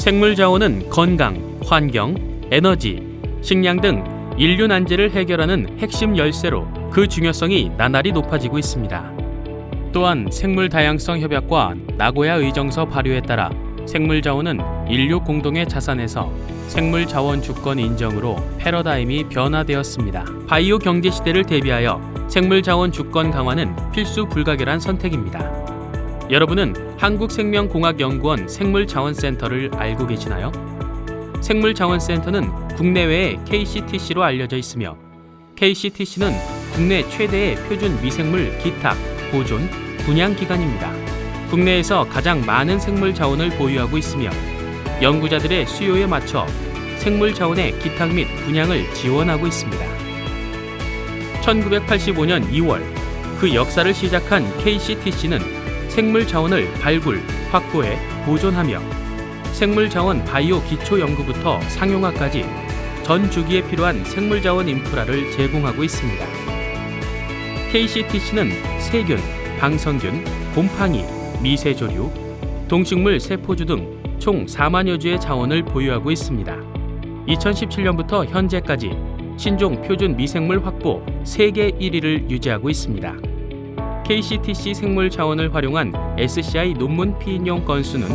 생물 자원은 건강, 환경, 에너지, 식량 등 인류 난제를 해결하는 핵심 열쇠로 그 중요성이 나날이 높아지고 있습니다. 또한 생물 다양성 협약과 나고야 의정서 발효에 따라 생물 자원은 인류 공동의 자산에서 생물 자원 주권 인정으로 패러다임이 변화되었습니다. 바이오 경제 시대를 대비하여 생물 자원 주권 강화는 필수 불가결한 선택입니다. 여러분은 한국생명공학연구원 생물자원센터를 알고 계시나요? 생물자원센터는 국내외에 KCTC로 알려져 있으며 KCTC는 국내 최대의 표준 미생물 기탁, 보존, 분양 기관입니다. 국내에서 가장 많은 생물 자원을 보유하고 있으며 연구자들의 수요에 맞춰 생물 자원의 기탁 및 분양을 지원하고 있습니다. 1985년 2월 그 역사를 시작한 KCTC는 생물 자원을 발굴, 확보해 보존하며 생물 자원 바이오 기초 연구부터 상용화까지 전 주기에 필요한 생물 자원 인프라를 제공하고 있습니다. KCTC는 세균, 방성균, 곰팡이, 미세조류, 동식물 세포주 등 총 4만여 주의 자원을 보유하고 있습니다. 2017년부터 현재까지 신종 표준 미생물 확보 세계 1위를 유지하고 있습니다. KCTC 생물 자원을 활용한 SCI 논문 피인용 건수는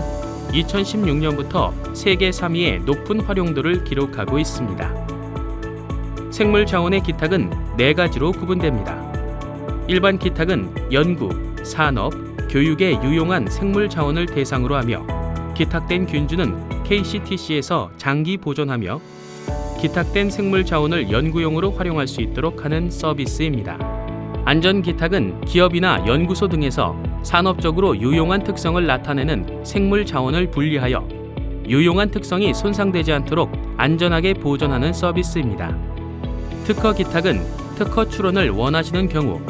2016년부터 세계 3위의 높은 활용도를 기록하고 있습니다. 생물 자원의 기탁은 네 가지로 구분됩니다. 일반 기탁은 연구, 산업, 교육에 유용한 생물 자원을 대상으로 하며 기탁된 균주는 KCTC에서 장기 보존하며 기탁된 생물 자원을 연구용으로 활용할 수 있도록 하는 서비스입니다. 안전 기탁은 기업이나 연구소 등에서 산업적으로 유용한 특성을 나타내는 생물 자원을 분리하여 유용한 특성이 손상되지 않도록 안전하게 보존하는 서비스입니다. 특허 기탁은 특허 출원을 원하시는 경우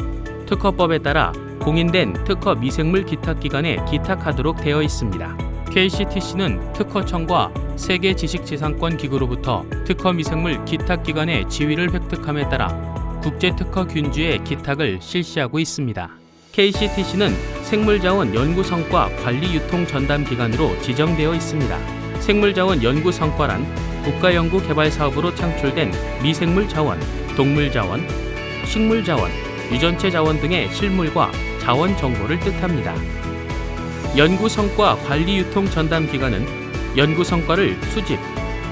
특허법에 따라 공인된 특허 미생물 기탁 기관에 기탁하도록 되어 있습니다. KCTC는 특허청과 세계 지식재산권 기구로부터 특허 미생물 기탁 기관의 지위를 획득함에 따라 국제 특허 균주의 기탁을 실시하고 있습니다. KCTC는 생물자원 연구 성과 관리 유통 전담 기관으로 지정되어 있습니다. 생물자원 연구 성과란 국가연구 개발 사업으로 창출된 미생물 자원, 동물 자원, 식물 자원, 유전체 자원 등의 실물과 자원 정보를 뜻합니다. 연구 성과 관리 유통 전담 기관은 연구 성과를 수집,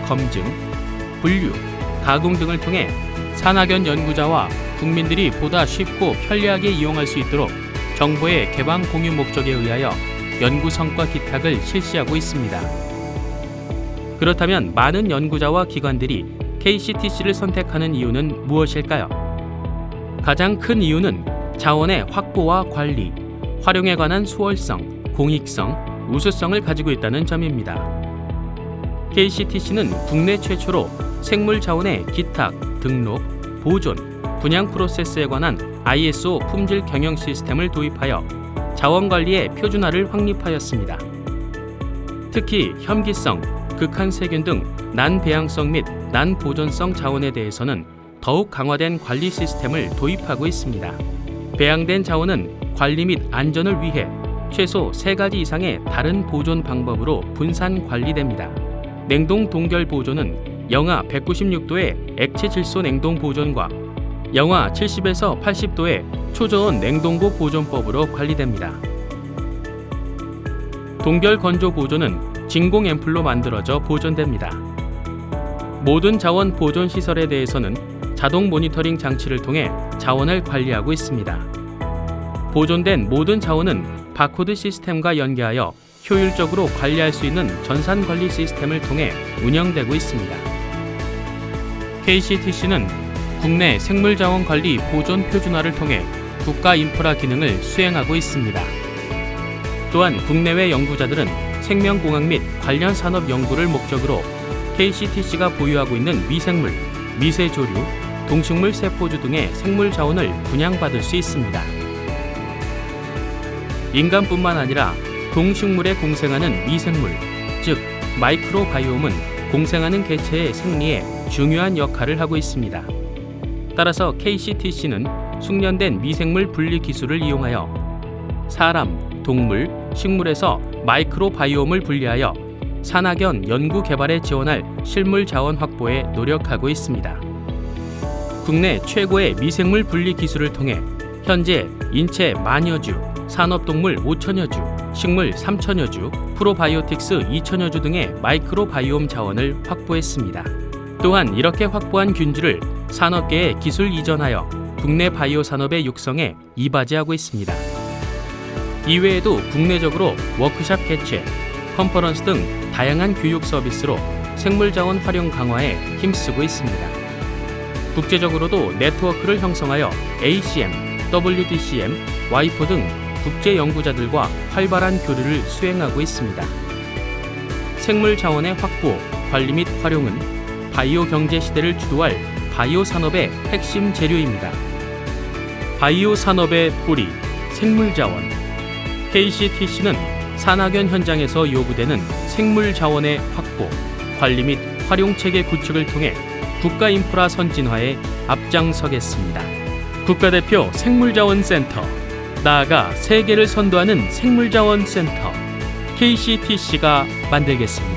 검증, 분류, 가공 등을 통해 산학연 연구자와 국민들이 보다 쉽고 편리하게 이용할 수 있도록 정보의 개방 공유 목적에 의하여 연구 성과 기탁을 실시하고 있습니다. 그렇다면 많은 연구자와 기관들이 KCTC를 선택하는 이유는 무엇일까요? 가장 큰 이유는 자원의 확보와 관리, 활용에 관한 수월성, 공익성, 우수성을 가지고 있다는 점입니다. KCTC는 국내 최초로 생물 자원의 기탁, 등록, 보존, 분양 프로세스에 관한 ISO 품질 경영 시스템을 도입하여 자원 관리의 표준화를 확립하였습니다. 특히 혐기성, 극한 세균 등 난배양성 및 난보존성 자원에 대해서는 더욱 강화된 관리 시스템을 도입하고 있습니다. 배양된 자원은 관리 및 안전을 위해 최소 3가지 이상의 다른 보존 방법으로 분산 관리됩니다. 냉동 동결 보존은 영하 196도의 액체 질소 냉동 보존과 영하 70에서 80도의 초저온 냉동고 보존법으로 관리됩니다. 동결 건조 보존은 진공 앰플로 만들어져 보존됩니다. 모든 자원 보존 시설에 대해서는 자동 모니터링 장치를 통해 자원을 관리하고 있습니다. 보존된 모든 자원은 바코드 시스템과 연계하여 효율적으로 관리할 수 있는 전산 관리 시스템을 통해 운영되고 있습니다. KCTC는 국내 생물 자원 관리 보존 표준화를 통해 국가 인프라 기능을 수행하고 있습니다. 또한 국내외 연구자들은 생명공학 및 관련 산업 연구를 목적으로 KCTC가 보유하고 있는 미생물, 미세조류, 동식물 세포주 등의 생물 자원을 분양받을 수 있습니다. 인간뿐만 아니라 동식물에 공생하는 미생물, 즉 마이크로바이옴은 공생하는 개체의 생리에 중요한 역할을 하고 있습니다. 따라서 KCTC는 숙련된 미생물 분리 기술을 이용하여 사람, 동물, 식물에서 마이크로바이옴을 분리하여 산학연 연구 개발에 지원할 실물 자원 확보에 노력하고 있습니다. 국내 최고의 미생물 분리 기술을 통해 현재 인체 만여 주, 산업동물 5천여 주, 식물 3천여 주, 프로바이오틱스 2천여 주 등의 마이크로바이옴 자원을 확보했습니다. 또한 이렇게 확보한 균주를 산업계에 기술 이전하여 국내 바이오 산업의 육성에 이바지하고 있습니다. 이외에도 국내적으로 워크샵 개최, 컨퍼런스 등 다양한 교육 서비스로 생물 자원 활용 강화에 힘쓰고 있습니다. 국제적으로도 네트워크를 형성하여 ACM, WDCM, 와이포 등 국제 연구자들과 활발한 교류를 수행하고 있습니다. 생물 자원의 확보, 관리 및 활용은 바이오 경제 시대를 주도할 바이오 산업의 핵심 재료입니다. 바이오 산업의 뿌리, 생물 자원. KCTC는 산학연 현장에서 요구되는 생물 자원의 확보, 관리 및 활용 체계 구축을 통해 국가 인프라 선진화에 앞장서겠습니다. 국가대표 생물자원센터, 나아가 세계를 선도하는 생물자원센터 KCTC가 만들겠습니다.